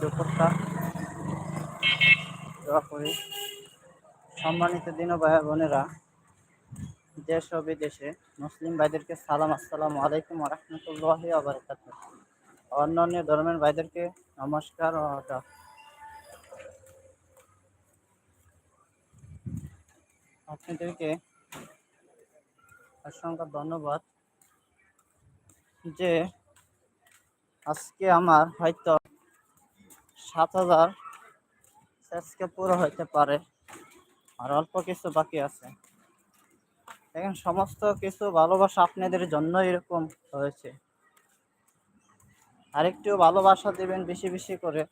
দুপুরটা দোয়া করি সম্মানিত দিন ভাই বোনেরা, দেশ ও বিদেশে মুসলিম ভাইদেরকে সালাম, আসসালামু আলাইকুম রহমতুল্লাহ আবরকাত অন্যান্য ধর্মের ভাইদেরকে নমস্কার আপনাদেরকে অসংখ্য ধন্যবাদ যে আজকে আমার হয়তো সাত হাজার। আজকে পুরো হইতে পারে। আর অল্প কিছু বাকি আছে। এখন সমস্ত কিছু ভালোবাসা আপনাদের জন্য এরকম হয়েছে। আরেকটু ভালোবাসা দেবেন বেশি বেশি করে।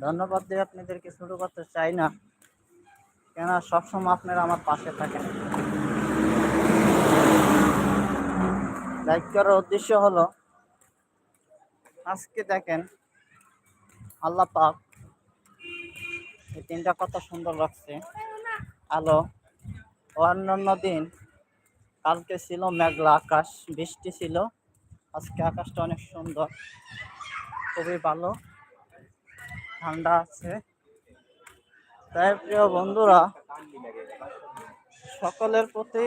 ধন্যবাদ দিয়ে আপনাদেরকে শুরু করতে চাই না। কেন সবসময় আপনারা আমার পাশে থাকেন। লাইক করার উদ্দেশ্য হলো, আজকে দেখেন আল্লাহ পাক এই দিনটা কত সুন্দর লাগছে। আলো। অন্যান্য দিন কালকে ছিল মেঘলা আকাশ, বৃষ্টি ছিল। আজকে আকাশটা অনেক সুন্দর। খুবই ভালো। ঠান্ডা আছে। তাই প্রিয় বন্ধুরা, সকলের প্রতি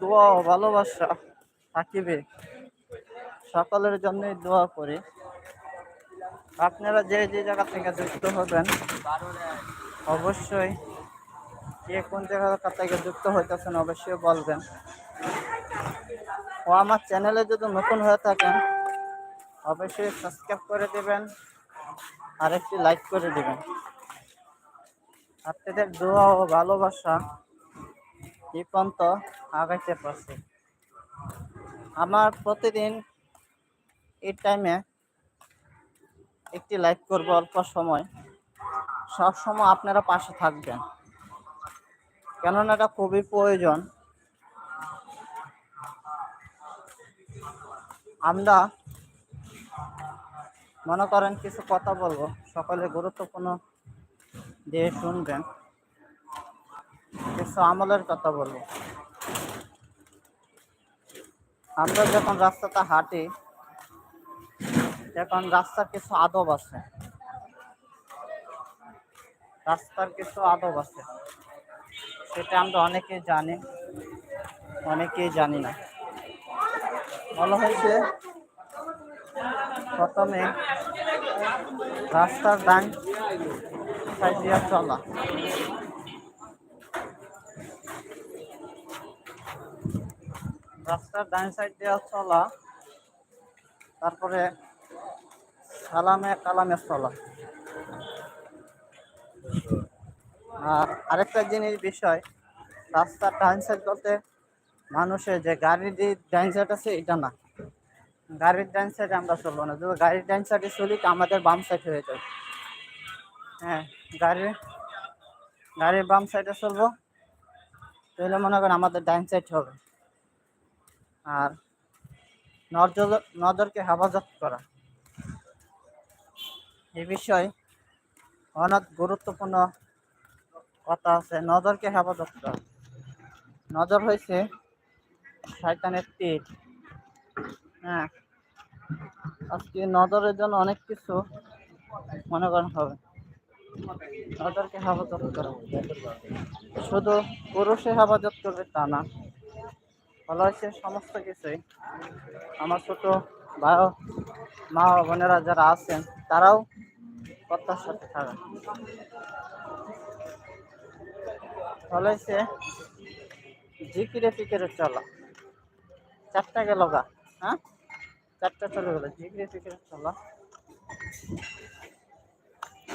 দোয়া ও ভালোবাসা থাকিবে। সকলের জন্যই দোয়া করি। আপনারা যে যে জায়গা থেকে যুক্ত হবেন, অবশ্যই কে কোন জায়গা থেকে যুক্ত হইতেছেন অবশ্যই বলবেন। ও আমার চ্যানেলে যদি নতুন হয়ে থাকেন, অবশ্যই সাবস্ক্রাইব করে দেবেন আর একটি লাইক করে দেবেন। আপনাদের দোয়া ও ভালোবাসা এই পর্যন্ত আগাইতে পারছে। আমার প্রতিদিন এই টাইমে একটি লাইক করব অল্প সময়। সব সময় আপনারা পাশে থাকবেন। কেননা এটা খুবই প্রয়োজন। আমরা মনে করেন কিছু কথা বলব সকলে গুরুত্বপূর্ণ দিয়ে শুনবেন। কিছু আমলের কথা বলব। আমরা যখন রাস্তাটা হাঁটি এখন রাস্তার কিছু আদব আছে। রাস্তার কিছু আদব আছে। সেটা আমরা অনেকেই জানি অনেকেই জানি না। বলা হয়েছে, প্রথমে রাস্তার ডান সাইড দিয়ে চলা। রাস্তার ডান সাইড দিয়ে চলা, তারপরে সালামে কালামে চলা আর আরেকটা জিনিস বিষয় রাস্তার ডান সাইড বলতে মানুষের যে গাড়ির যে ডান সাইড আছে, এটা না। গাড়ির ডান সাইডে আমরা চলবো না। যদি গাড়ির ডান সাইডে চলি, তো আমাদের বাম সাইড হয়ে যাবে। হ্যাঁ গাড়ির গাড়ির বাম সাইডে চলবো, তাহলে মনে করেন আমাদের ডান সাইড হবে। আর নজর, নজরকে হেফাজত করা। এই বিষয়ে অনেক গুরুত্বপূর্ণ কথা আছে। নজরকে হেফাজত করা নজর হয়েছে শয়তানের তীর হ্যাঁ আজকে নজরের জন্য অনেক কিছু মনে করেন হবে। নজরকে হেফাজত করা শুধু পুরুষে হেফাজত করবে তা না। ভালো হয়েছে সমস্ত কিছুই আমার ছোট ভাই মা বোনেরা যারা আছেন, তারাও কথার সাথে থাকেন ভালো হয়েছে? চলা। চারটা গেল গা হ্যাঁ? চারটা চলে গেল, জিকিরে ফিকিরে চলা।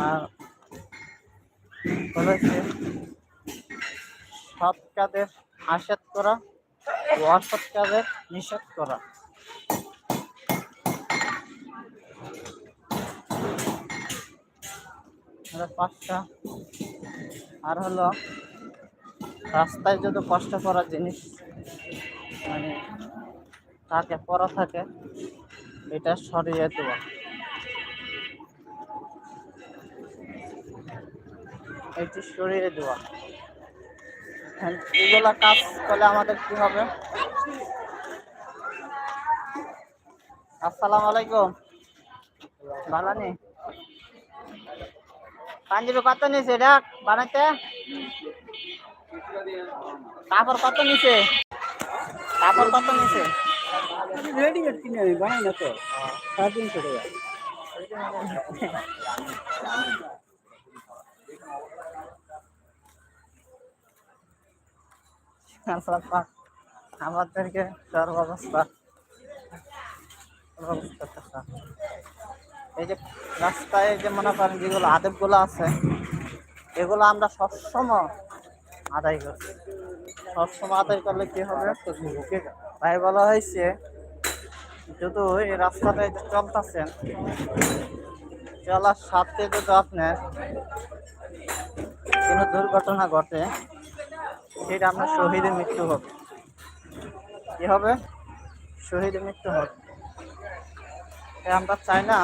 আর হয়েছে? সৎ কাদের আশাদ করা ও অসৎ কাজের নিষেধ করা। পাঁচটা। আর হলো রাস্তায় যদি কষ্ট করার জিনিস মানে তাকে পরা থাকে এটা সরিয়ে দেওয়া এটি সরিয়ে দেওয়া হ্যাঁ, এগুলা কাজ করলে আমাদের কি হবে? আসসালামু আলাইকুম। ভালো নেই পাঞ্জাবি কত নিছে এটা বানাইতে? কাপড় কত নিছে? কাপড় কত নিছে? রেডিমেড কিনে আমি বানাই না তো। সাড়ে তিনশো টাকা। আমাদেরকে সর্বাবস্থা সর্বাবস্থা। এই যে রাস্তায় যে মনে করেন যেগুলো আদেবগুলো আছে, এগুলো আমরা সবসময় আদায় করি সবসময় আদায় করলে কি হবে? তাই বলা হয়েছে যদি এই রাস্তাটায় যে চলতেছেন চলার সাথে যদি আপনার কোনো দুর্ঘটনা ঘটে, সেটা আপনার শহীদের মৃত্যু হবে। কি হবে? শহীদের মৃত্যু হবে। আমরা চাই না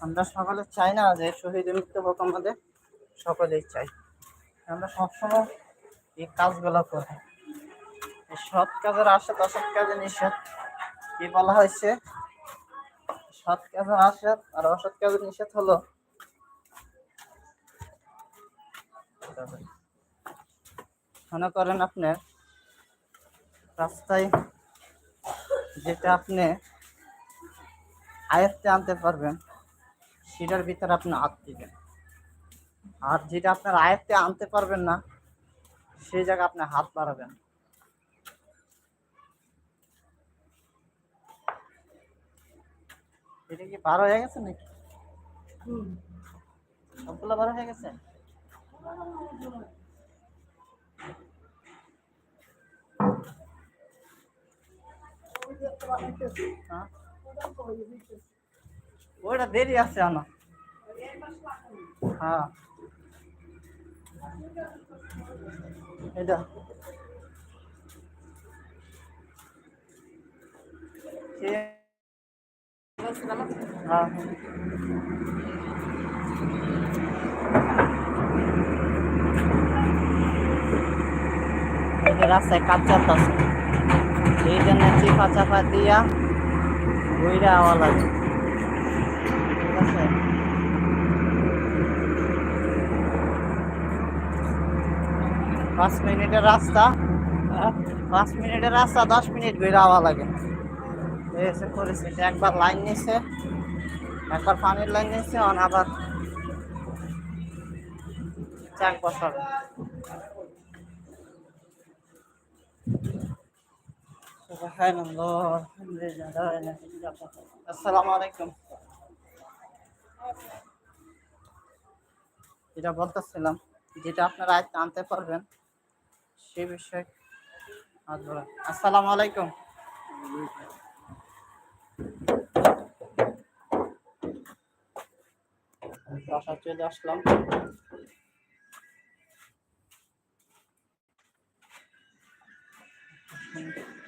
আমরা সকলে চাই না যে শহীদের মৃত্যু হোক আমাদের সকলেই চাই। আমরা সবসময় এই কাজগুলো করি। এই সৎ কাজের আশাত অসৎ কাজে নিষেধ। কি বলা হয়েছে? সৎ কাজের আশাত আর অসৎ কাজের নিষেধ হলো? মনে করেন আপনার রাস্তায় যেটা আপনি আয়ত্তে আনতে পারবেন সেটার ভিতরে আপনি হাত দিবেন। আর যেটা আপনার আয়ত্তে আনতে পারবেন না, সেই জায়গায় আপনি হাত বাড়াবেন। এটা কি বারো হয়ে গেছে নাকি? সবগুলো বারো হয়ে গেছে? হ্যাঁ? ওইটা দেরি আছে আনা। হ্যাঁ। এটা। হ্যাঁ। রাস্তায় কাজ চলতেছে। এই জন্য চিপা চাপা দিয়া বইরা আওয়া ঠিক আছে পাঁচ মিনিটের রাস্তা। পাঁচ মিনিটের রাস্তা, দশ মিনিট বইরা আওয়া লাগে। হচ্ছে পরিস্থিতি, একবার লাইন নিছে, একবার পানির লাইন নিছে, অন আবার ইলাহা ইল্লাল্লাহ। আসসালামু আলাইকুম। যেটা বলতেছিলাম, যেটা আপনারা আয়ত্তে আনতে পারবেন, সে বিষয়ে আসসালামু আলাইকুম। বাসায় চলে আসলাম। Tolong wala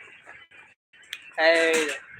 এই যে।